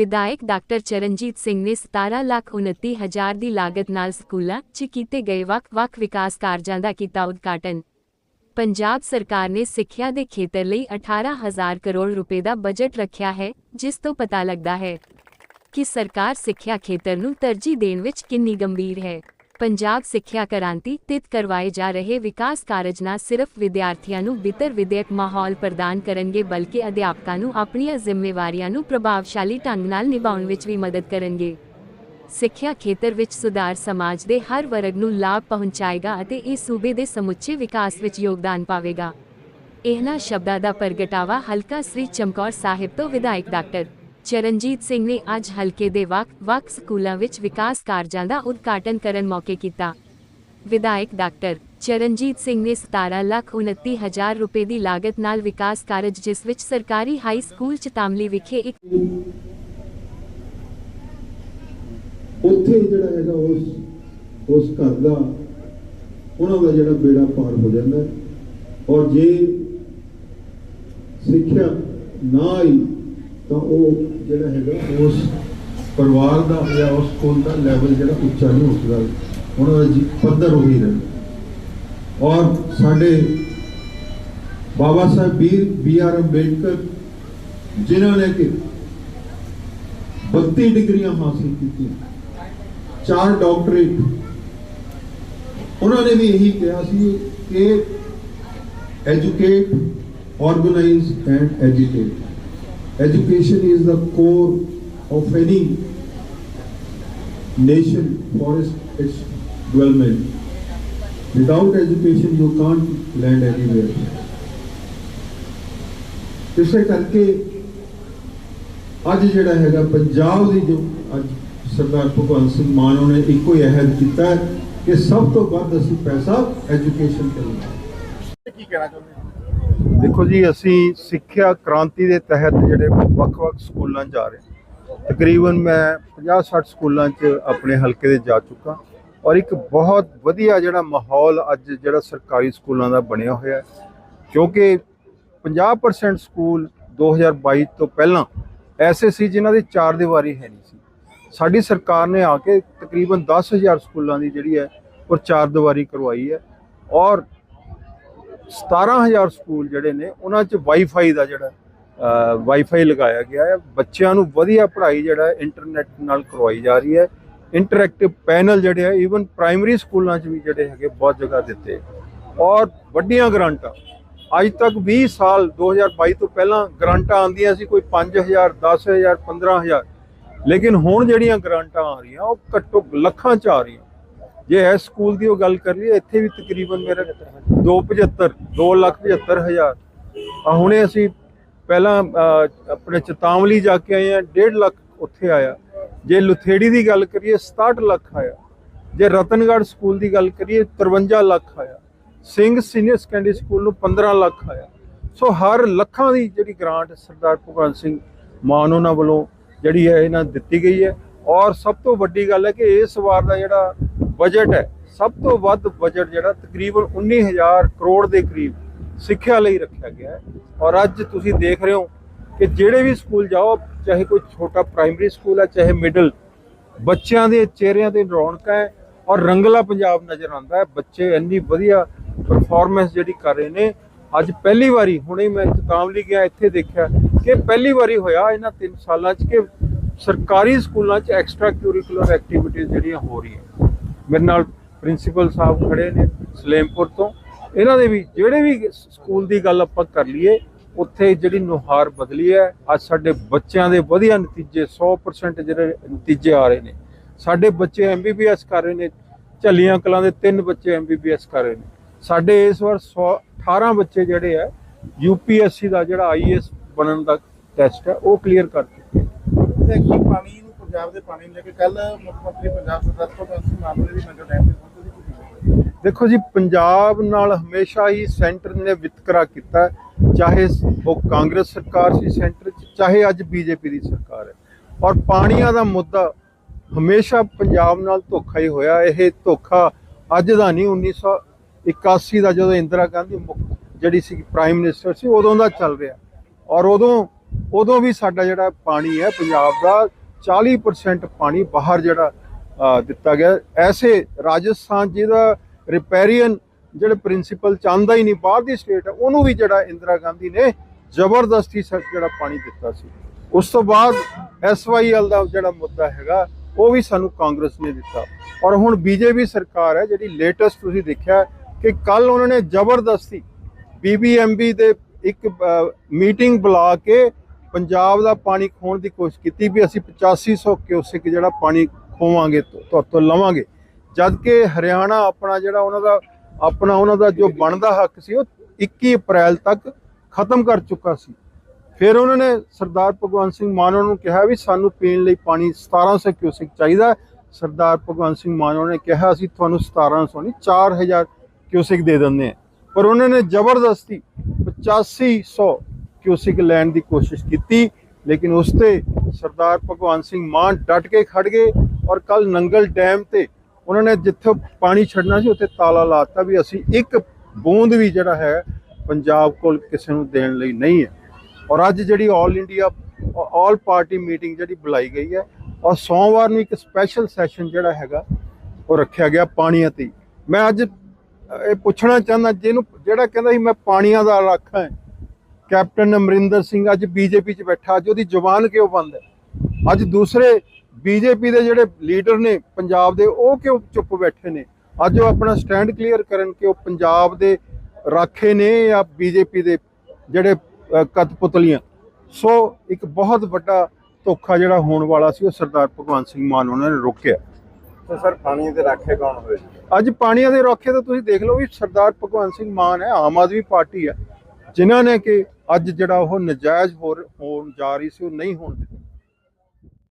ਵਿਧਾਇਕ ਡਾਕਟਰ ਚਰਨਜੀਤ ਸਿੰਘ ਨੇ 17 ਲੱਖ 29 ਹਜ਼ਾਰ ਦੀ ਲਾਗਤ ਨਾਲ ਸਕੂਲਾਂ 'ਚ ਕੀਤੇ ਗਏ ਵੱਖ-ਵੱਖ ਵਿਕਾਸ ਕਾਰਜਾਂ ਦਾ ਕੀਤਾ ਉਦਘਾਟਨ। ਪੰਜਾਬ ਸਰਕਾਰ ਨੇ ਸਿੱਖਿਆ ਦੇ ਖੇਤਰ ਲਈ 18000 ਕਰੋੜ ਰੁਪਏ ਦਾ ਬਜਟ ਰੱਖਿਆ ਹੈ, ਜਿਸ ਤੋਂ ਪਤਾ ਲੱਗਦਾ ਹੈ ਕਿ ਸਰਕਾਰ ਸਿੱਖਿਆ ਖੇਤਰ ਨੂੰ ਤਰਜੀਹ ਦੇਣ ਵਿੱਚ ਕਿੰਨੀ ਗੰਭੀਰ ਹੈ। ਪੰਜਾਬ ਸਿੱਖਿਆ ਕ੍ਰਾਂਤੀ ਤਿਤ ਕਰਵਾਏ ਜਾ ਰਹੇ ਵਿਕਾਸ ਕਾਰਜ ਨਾ ਸਿਰਫ ਵਿਦਿਆਰਥੀਆਂ ਨੂੰ ਬਿਹਤਰ ਵਿਦਿਅਕ ਮਾਹੌਲ ਪ੍ਰਦਾਨ ਕਰਨਗੇ, ਬਲਕਿ ਅਧਿਆਪਕਾਂ ਨੂੰ ਆਪਣੀਆਂ ਜ਼ਿੰਮੇਵਾਰੀਆਂ ਨੂੰ ਪ੍ਰਭਾਵਸ਼ਾਲੀ ਢੰਗ ਨਾਲ ਨਿਭਾਉਣ ਵਿੱਚ ਵੀ ਮਦਦ ਕਰਨਗੇ। ਸਿੱਖਿਆ ਖੇਤਰ ਵਿੱਚ ਸੁਧਾਰ ਸਮਾਜ ਦੇ ਹਰ ਵਰਗ ਨੂੰ ਲਾਭ ਪਹੁੰਚਾਏਗਾ ਅਤੇ ਇਹ ਸੂਬੇ ਦੇ ਸਮੁੱਚੇ ਵਿਕਾਸ ਵਿੱਚ ਯੋਗਦਾਨ ਪਾਵੇਗਾ। ਇਹਨਾਂ ਸ਼ਬਦਾਂ ਦਾ ਪ੍ਰਗਟਾਵਾ ਹਲਕਾ ਸ੍ਰੀ ਚਮਕੌਰ ਸਾਹਿਬ ਤੋਂ ਵਿਧਾਇਕ ਡਾਕਟਰ ਚਰਨਜੀਤ ਸਿੰਘ ਨੇ ਅੱਜ ਹਲਕੇ ਦੇ ਵੱਖ-ਵੱਖ ਸਕੂਲਾਂ ਵਿੱਚ ਵਿਕਾਸ ਕਾਰਜਾਂ ਦਾ ਉਦਘਾਟਨ ਕਰਨ ਮੌਕੇ ਕੀਤਾ। ਵਿਧਾਇਕ ਡਾਕਟਰ ਚਰਨਜੀਤ ਸਿੰਘ ਨੇ 17 ਲੱਖ 29 ਹਜ਼ਾਰ ਰੁਪਏ ਦੀ ਲਾਗਤ ਨਾਲ ਵਿਕਾਸ ਕਾਰਜ, ਜਿਸ ਵਿੱਚ ਸਰਕਾਰੀ ਹਾਈ ਸਕੂਲ ਚਤਾਮਲੀ ਵਿਖੇ ਇੱਕ ਉੱਥੇ ਜਿਹੜਾ ਹੈਗਾ ਉਸ ਉਸ ਘਰ ਦਾ ਉਹਨਾਂ ਦਾ ਜਿਹੜਾ ਬੇੜਾ ਪਾਰ ਹੋ ਜਾਂਦਾ ਔਰ ਜੇ ਸਿੱਖਿਆ ਨਾ ਆਈ ਤਾਂ ਉਹ ਜਿਹੜਾ ਹੈਗਾ, ਉਸ ਪਰਿਵਾਰ ਦਾ ਜਾਂ ਉਸ ਸਕੂਲ ਦਾ ਲੈਵਲ ਜਿਹੜਾ ਉੱਚਾ ਨਹੀਂ ਹੋ ਸਕਦਾ। ਉਹਨਾਂ ਦਾ ਜੀ ਪੱਧਰ ਉਹੀ ਰਹਿੰਦਾ ਔਰ ਸਾਡੇ ਬਾਬਾ ਸਾਹਿਬ ਬੀਰ ਬੀ ਆਰ ਅੰਬੇਡਕਰ ਜਿਨ੍ਹਾਂ ਨੇ ਕਿ 32 ਡਿਗਰੀਆਂ ਹਾਸਿਲ ਕੀਤੀਆਂ, ਚਾਰ ਡਾਕਟਰੇਟ ਉਹਨਾਂ ਨੇ ਵੀ ਇਹੀ ਕਿਹਾ ਸੀ ਕਿ educate organise and educate education is the core of any nation for its, its development. Without education you can't land anywhere. ਇਸੇ ਕਰਕੇ ਅੱਜ ਜਿਹੜਾ ਹੈਗਾ ਪੰਜਾਬ ਦੀ ਜੋ ਅੱਜ ਸਰਦਾਰ ਭਗਵੰਤ ਸਿੰਘ ਮਾਨ ਉਹਨੇ ਇੱਕੋ ਹੀ ਅਹਿਦ ਕੀਤਾ ਹੈ ਕਿ ਸਭ ਤੋਂ ਵੱਧ ਅਸੀਂ ਪੈਸਾ ਐਜੂਕੇਸ਼ਨ ਤੇ ਲਾਉਂਦੇ ਕੀ ਕਹਿਣਾ ਚਾਹੁੰਦੇ ਦੇਖੋ ਜੀ, ਅਸੀਂ ਸਿੱਖਿਆ ਕ੍ਰਾਂਤੀ ਦੇ ਤਹਿਤ ਜਿਹੜੇ ਵੱਖ-ਵੱਖ ਸਕੂਲਾਂ 'ਚ ਜਾ ਰਹੇ ਤਕਰੀਬਨ ਮੈਂ 50-60 ਸਕੂਲਾਂ 'ਚ ਆਪਣੇ ਹਲਕੇ ਦੇ ਜਾ ਚੁੱਕਾ ਔਰ ਇੱਕ ਬਹੁਤ ਵਧੀਆ ਜਿਹੜਾ ਮਾਹੌਲ ਅੱਜ ਜਿਹੜਾ ਸਰਕਾਰੀ ਸਕੂਲਾਂ ਦਾ ਬਣਿਆ ਹੋਇਆ ਹੈ। ਕਿਉਂਕਿ 50% ਸਕੂਲ 2022 ਤੋਂ ਪਹਿਲਾਂ ਐਸੇ ਸੀ ਜਿਨ੍ਹਾਂ ਦੀ ਚਾਰ ਦੀਵਾਰੀ ਹੈ ਨਹੀਂ ਸੀ। ਸਾਡੀ ਸਰਕਾਰ ਨੇ ਆ ਕੇ ਤਕਰੀਬਨ 10000 ਸਕੂਲਾਂ ਦੀ ਜਿਹੜੀ ਹੈ ਉਹ ਚਾਰ ਦੀਵਾਰੀ ਕਰਵਾਈ ਹੈ ਔਰ 17000 ਸਕੂਲ ਜਿਹੜੇ ਨੇ, ਉਹਨਾਂ 'ਚ ਵਾਈਫਾਈ ਦਾ ਜਿਹੜਾ ਵਾਈਫਾਈ ਲਗਾਇਆ ਗਿਆ ਹੈ। ਬੱਚਿਆਂ ਨੂੰ ਵਧੀਆ ਪੜ੍ਹਾਈ ਜਿਹੜਾ ਹੈ ਇੰਟਰਨੈਟ ਨਾਲ ਕਰਵਾਈ ਜਾ ਰਹੀ ਹੈ। ਇੰਟਰੈਕਟਿਵ ਪੈਨਲ ਜਿਹੜੇ ਆ ਈਵਨ ਪ੍ਰਾਇਮਰੀ ਸਕੂਲਾਂ 'ਚ ਵੀ ਜਿਹੜੇ ਹੈਗੇ, ਬਹੁਤ ਜਗ੍ਹਾ ਦਿੱਤੇ। ਔਰ ਵੱਡੀਆਂ ਗ੍ਰਾਂਟਾਂ। ਅੱਜ ਤੱਕ 20 ਸਾਲ 2022 ਤੋਂ ਪਹਿਲਾਂ ਗ੍ਰਾਂਟਾਂ ਆਉਂਦੀਆਂ ਸੀ, ਕੋਈ 5000 10000 15000 ਲੇਕਿਨ ਹੁਣ ਜਿਹੜੀਆਂ ਗ੍ਰਾਂਟਾਂ ਆ ਰਹੀਆਂ, ਉਹ ਘੱਟੋ, ਲੱਖਾਂ ਚ ਆ ਰਹੀਆਂ। ਜੇ ਇਸ ਸਕੂਲ ਦੀ ਉਹ ਗੱਲ ਕਰ ਲਈਏ, ਇੱਥੇ ਵੀ ਤਕਰੀਬਨ ਮੇਰੇ 275 2 ਲੱਖ 75 ਹਜ਼ਾਰ। ਆ ਹੁਣੇ ਅਸੀਂ ਪਹਿਲਾਂ ਆਪਣੇ ਚਤਾਵਲੀ ਜਾ ਕੇ ਆਏ ਆ 1.5 ਲੱਖ ਉੱਥੇ ਆਇਆ। ਜੇ ਲੁਥੇੜੀ ਦੀ ਗੱਲ ਕਰੀਏ 67 ਲੱਖ ਆਇਆ। ਜੇ ਰਤਨਗੜ੍ਹ ਸਕੂਲ ਦੀ ਗੱਲ ਕਰੀਏ 53 ਲੱਖ ਆਇਆ। ਸਿੰਘ ਸੀਨੀਅਰ ਸੈਕੰਡਰੀ ਸਕੂਲ ਨੂੰ 15 ਲੱਖ ਆਇਆ। ਸੋ ਹਰ ਲੱਖਾਂ ਦੀ ਜਿਹੜੀ ਗ੍ਰਾਂਟ ਸਰਦਾਰ ਭਗਵੰਤ ਸਿੰਘ ਮਾਨ ਉਹਨਾਂ ਵੱਲੋਂ ਜਿਹੜੀ ਹੈ, ਇਹਨਾਂ ਦਿੱਤੀ ਗਈ ਹੈ। ਔਰ ਸਭ ਤੋਂ ਵੱਡੀ ਗੱਲ ਹੈ ਕਿ ਇਸ ਵਾਰ ਦਾ ਜਿਹੜਾ ਬਜਟ ਹੈ। ਸਭ ਤੋਂ ਵੱਧ ਬਜਟ ਜਿਹੜਾ ਤਕਰੀਬਨ 19000 ਕਰੋੜ ਦੇ ਕਰੀਬ ਸਿੱਖਿਆ ਲਈ ਰੱਖਿਆ ਗਿਆ ਹੈ। ਔਰ ਅੱਜ ਤੁਸੀਂ ਦੇਖ ਰਹੇ ਹੋ ਕਿ ਜਿਹੜੇ ਵੀ ਸਕੂਲ ਜਾਓ, ਚਾਹੇ ਕੋਈ ਛੋਟਾ ਪ੍ਰਾਇਮਰੀ ਸਕੂਲ ਹੈ, ਚਾਹੇ ਮਿਡਲ, ਬੱਚਿਆਂ ਦੇ ਚਿਹਰਿਆਂ ਤੇ ਰੌਣਕਾਂ ਹੈ ਔਰ ਰੰਗਲਾ ਪੰਜਾਬ ਨਜ਼ਰ ਆਉਂਦਾ ਹੈ। ਬੱਚੇ ਇੰਨੀ ਵਧੀਆ ਪਰਫਾਰਮੈਂਸ ਜਿਹੜੀ ਕਰ ਰਹੇ ਨੇ। ਅੱਜ ਪਹਿਲੀ ਵਾਰੀ, ਹੁਣੇ ਮੈਂ ਚਤਾਵਲੀ ਗਿਆ, ਇੱਥੇ ਦੇਖਿਆ ਕਿ ਪਹਿਲੀ ਵਾਰੀ ਹੋਇਆ ਇਹਨਾਂ 3 ਸਾਲਾਂ 'ਚ ਕਿ ਸਰਕਾਰੀ ਸਕੂਲਾਂ 'ਚ ਐਕਸਟਰਾ ਕਰਿਕੂਲਰ ਐਕਟੀਵਿਟੀਜ਼ ਜਿਹੜੀਆਂ ਹੋ ਰਹੀਆਂ। ਮੇਰੇ ਨਾਲ ਪ੍ਰਿੰਸੀਪਲ ਸਾਹਿਬ ਖੜੇ ਨੇ ਸਲੇਮਪੁਰ ਤੋਂ। ਇਹਨਾਂ ਦੇ ਵੀ ਜਿਹੜੇ ਵੀ ਸਕੂਲ ਦੀ ਗੱਲ ਆਪਾਂ ਕਰ ਲਈਏ, ਉੱਥੇ ਜਿਹੜੀ ਨੁਹਾਰ ਬਦਲੀ ਹੈ, ਅੱਜ ਸਾਡੇ ਬੱਚਿਆਂ ਦੇ ਵਧੀਆ ਨਤੀਜੇ 100% ਜਿਹੜੇ ਨਤੀਜੇ ਆ ਰਹੇ ਨੇ। ਸਾਡੇ ਬੱਚੇ ਐਮਬੀਬੀਐਸ ਕਰ ਰਹੇ ਨੇ, ਝੱਲੀਆਂ ਕਲਾਂ ਦੇ ਤਿੰਨ ਬੱਚੇ ਐਮਬੀਬੀਐਸ ਕਰ ਰਹੇ ਨੇ। ਸਾਡੇ ਇਸ ਵਾਰ 100 18 ਬੱਚੇ ਜਿਹੜੇ ਆ ਯੂਪੀਐਸਸੀ ਦਾ ਜਿਹੜਾ ਆਈਏਐਸ ਬਣਨ ਦਾ ਟੈਸਟ ਹੈ, ਉਹ ਕਲੀਅਰ ਕਰ ਚੁੱਕੇ ਤੇ ਪਾਣੀ ਪੰਜਾਬ ਦੇ ਪਾਣੀ ਨੂੰ ਲੈ ਕੇ ਕੱਲ ਮੁੱਖ ਮੰਤਰੀ ਪੰਜਾਬ ਸਰਦਾਰ ਭਗਵੰਤ ਸਿੰਘ ਮਾਨ ਨੇ ਵੀ ਡੈਮ ਤੇ ਪਹੁੰਚੇ ਸੀ ਦੇਖੋ ਜੀ, ਪੰਜਾਬ ਨਾਲ ਹਮੇਸ਼ਾ ਹੀ ਸੈਂਟਰ ਨੇ ਵਿਤਕਰਾ ਕੀਤਾ ਚਾਹੇ ਉਹ ਕਾਂਗਰਸ ਸਰਕਾਰ ਸੀ ਸੈਂਟਰ 'ਚ, ਚਾਹੇ ਅੱਜ ਬੀਜੇਪੀ ਦੀ ਸਰਕਾਰ ਹੈ। ਔਰ ਪਾਣੀਆਂ ਦਾ ਮੁੱਦਾ ਹਮੇਸ਼ਾ ਪੰਜਾਬ ਨਾਲ ਧੋਖਾ ਹੀ ਹੋਇਆ। ਇਹ ਧੋਖਾ ਅੱਜ ਦਾ ਨਹੀਂ 1981 ਦਾ ਜਦੋਂ ਇੰਦਰਾ ਗਾਂਧੀ ਮੁੱਖ ਜਿਹੜੀ ਸੀ ਪ੍ਰਾਈਮ ਮਿਨਿਸਟਰ ਸੀ, ਉਦੋਂ ਦਾ ਚੱਲ ਰਿਹਾ। ਔਰ ਉਦੋਂ ਉਦੋਂ ਵੀ ਸਾਡਾ ਜਿਹੜਾ ਪਾਣੀ ਹੈ, ਪੰਜਾਬ ਦਾ 40% ਪਾਣੀ ਬਾਹਰ ਜਿਹੜਾ ਦਿੱਤਾ ਗਿਆ। ਐਸੇ ਰਾਜਸਥਾਨ ਜਿਹਦਾ ਰਿਪੈਰੀਅਨ ਜਿਹੜੇ ਪ੍ਰਿੰਸੀਪਲ ਚਾਹੁੰਦਾ ਹੀ ਨਹੀਂ, ਬਾਹਰ ਦੀ ਸਟੇਟ ਹੈ, ਉਹਨੂੰ ਵੀ ਜਿਹੜਾ ਇੰਦਰਾ ਗਾਂਧੀ ਨੇ ਜ਼ਬਰਦਸਤੀ ਸ ਜਿਹੜਾ ਪਾਣੀ ਦਿੱਤਾ ਸੀ। ਉਸ ਤੋਂ ਬਾਅਦ ਐਸਵਾਈਐਲ ਦਾ ਜਿਹੜਾ ਮੁੱਦਾ ਹੈਗਾ, ਉਹ ਵੀ ਸਾਨੂੰ ਕਾਂਗਰਸ ਨੇ ਦਿੱਤਾ। ਔਰ ਹੁਣ ਬੀਜੇਪੀ ਸਰਕਾਰ ਹੈ, ਜਿਹੜੀ ਲੇਟੈਸਟ ਤੁਸੀਂ ਦੇਖਿਆ ਕਿ ਕੱਲ ਉਹਨਾਂ ਨੇ ਜ਼ਬਰਦਸਤੀ ਬੀਬੀਐਮਬੀ ਦੇ ਇੱਕ ਮੀਟਿੰਗ ਬੁਲਾ ਕੇ ਪੰਜਾਬ ਦਾ ਪਾਣੀ ਖੋਣ ਦੀ ਕੋਸ਼ਿਸ਼ ਕੀਤੀ ਵੀ ਅਸੀਂ 8500 ਕਿਊਸਿਕ ਜਿਹੜਾ ਪਾਣੀ ਖੋਵਾਂਗੇ, ਤੋਂ ਤੋਂ ਲਵਾਂਗੇ। ਜਦ ਕਿ ਹਰਿਆਣਾ ਆਪਣਾ ਜਿਹੜਾ ਉਹਨਾਂ ਦਾ, ਆਪਣਾ ਉਹਨਾਂ ਦਾ ਜੋ ਬਣਦਾ ਹੱਕ ਸੀ, ਉਹ 21 ਅਪ੍ਰੈਲ ਤੱਕ ਖਤਮ ਕਰ ਚੁੱਕਾ ਸੀ। ਫਿਰ ਉਹਨਾਂ ਨੇ ਸਰਦਾਰ ਭਗਵੰਤ ਸਿੰਘ ਮਾਨ ਨੂੰ ਕਿਹਾ ਵੀ ਸਾਨੂੰ ਪੀਣ ਲਈ ਪਾਣੀ 1700 ਕਿਊਸਿਕ ਚਾਹੀਦਾ ਸਰਦਾਰ ਭਗਵੰਤ ਸਿੰਘ ਮਾਨ ਨੇ ਕਿਹਾ, ਅਸੀਂ ਤੁਹਾਨੂੰ 1700 ਨਹੀਂ 4000 ਕਿਊਸਿਕ ਦੇ ਦਿੰਦੇ ਹਾਂ। ਪਰ ਉਹਨਾਂ ਨੇ ਜ਼ਬਰਦਸਤੀ 8500 ਕਿਊਸਿਕ ਲੈਣ ਦੀ ਕੋਸ਼ਿਸ਼ ਕੀਤੀ, ਲੇਕਿਨ ਉਸ ਤੇ ਸਰਦਾਰ ਭਗਵੰਤ ਸਿੰਘ ਮਾਨ ਡਟ ਕੇ ਖੜ ਗਏ ਔਰ ਕੱਲ ਨੰਗਲ ਡੈਮ ਤੇ ਉਹਨਾਂ ਨੇ ਜਿੱਥੇ ਪਾਣੀ ਛੱਡਣਾ ਸੀ, ਉੱਥੇ ਤਾਲਾ ਲਾਤਾ ਵੀ ਅਸੀਂ ਇੱਕ ਬੂੰਦ ਵੀ ਜਿਹੜਾ ਹੈ ਪੰਜਾਬ ਕੋਲ ਕਿਸੇ ਨੂੰ ਦੇਣ ਲਈ ਨਹੀਂ ਹੈ। ਔਰ ਅੱਜ ਜਿਹੜੀ 올 ਇੰਡੀਆ 올 ਪਾਰਟੀ ਮੀਟਿੰਗ ਜਿਹੜੀ ਬੁਲਾਈ ਗਈ ਹੈ, ਔਰ ਸੋਮਵਾਰ ਨੂੰ ਇੱਕ ਸਪੈਸ਼ਲ ਸੈਸ਼ਨ ਜਿਹੜਾ ਹੈਗਾ, ਉਹ ਰੱਖਿਆ ਗਿਆ ਪਾਣੀਆਂ ਤੇ। ਮੈਂ ਅੱਜ ਇਹ ਪੁੱਛਣਾ ਚਾਹੁੰਦਾ, ਜਿਹਨੂੰ ਜਿਹੜਾ ਕਹਿੰਦਾ ਸੀ, ਮੈਂ ਪਾਣੀਆਂ ਦਾ ਰਾਖਾ ਕੈਪਟਨ ਅਮਰਿੰਦਰ ਸਿੰਘ ਅੱਜ ਬੀਜੇਪੀ 'ਚ ਬੈਠਾ ਅੱਜ ਉਹਦੀ ਜ਼ੁਬਾਨ ਕਿਉਂ ਬੰਦ ਹੈ? ਅੱਜ ਦੂਸਰੇ ਬੀਜੇਪੀ ਦੇ ਜਿਹੜੇ ਲੀਡਰ ਨੇ ਪੰਜਾਬ ਦੇ ਉਹ ਕਿਉਂ ਚੁੱਪ ਬੈਠੇ ਨੇ? ਅੱਜ ਉਹ ਆਪਣਾ ਸਟੈਂਡ ਕਲੀਅਰ ਕਰਨ ਕਿ ਉਹ ਪੰਜਾਬ ਦੇ ਰਾਖੇ ਨੇ ਜਾਂ ਬੀਜੇਪੀ ਦੇ ਜਿਹੜੇ ਅ, ਕਠਪੁਤਲੀਆਂ ਸੋ ਇੱਕ ਬਹੁਤ ਵੱਡਾ ਧੋਖਾ ਜਿਹੜਾ ਹੋਣ ਵਾਲਾ ਸੀ ਉਹ ਸਰਦਾਰ ਭਗਵੰਤ ਸਿੰਘ ਮਾਨ ਉਹਨਾਂ ਨੇ ਰੋਕਿਆ। ਤੇ ਸਰ ਪਾਣੀ ਦੇ ਰਾਖੇ ਕੌਣ ਹੋਏ? ਅੱਜ ਪਾਣੀਆਂ ਦੇ ਰੋਕੇ ਤਾਂ ਤੁਸੀਂ ਦੇਖ ਲਓ ਵੀ ਸਰਦਾਰ ਭਗਵੰਤ ਸਿੰਘ ਮਾਨ ਹੈ ਆਮ ਆਦਮੀ ਪਾਰਟੀ ਹੈ। ਜਿਨ੍ਹਾਂ ਨੇ ਕਿ ਅੱਜ ਜਿਹੜਾ ਉਹ ਨਜਾਇਜ਼ ਹੋ ਹੋਣ ਜਾ ਰਹੀ ਸੀ, ਉਹ ਨਹੀਂ ਹੋਣ ਦਿੱਤੀ।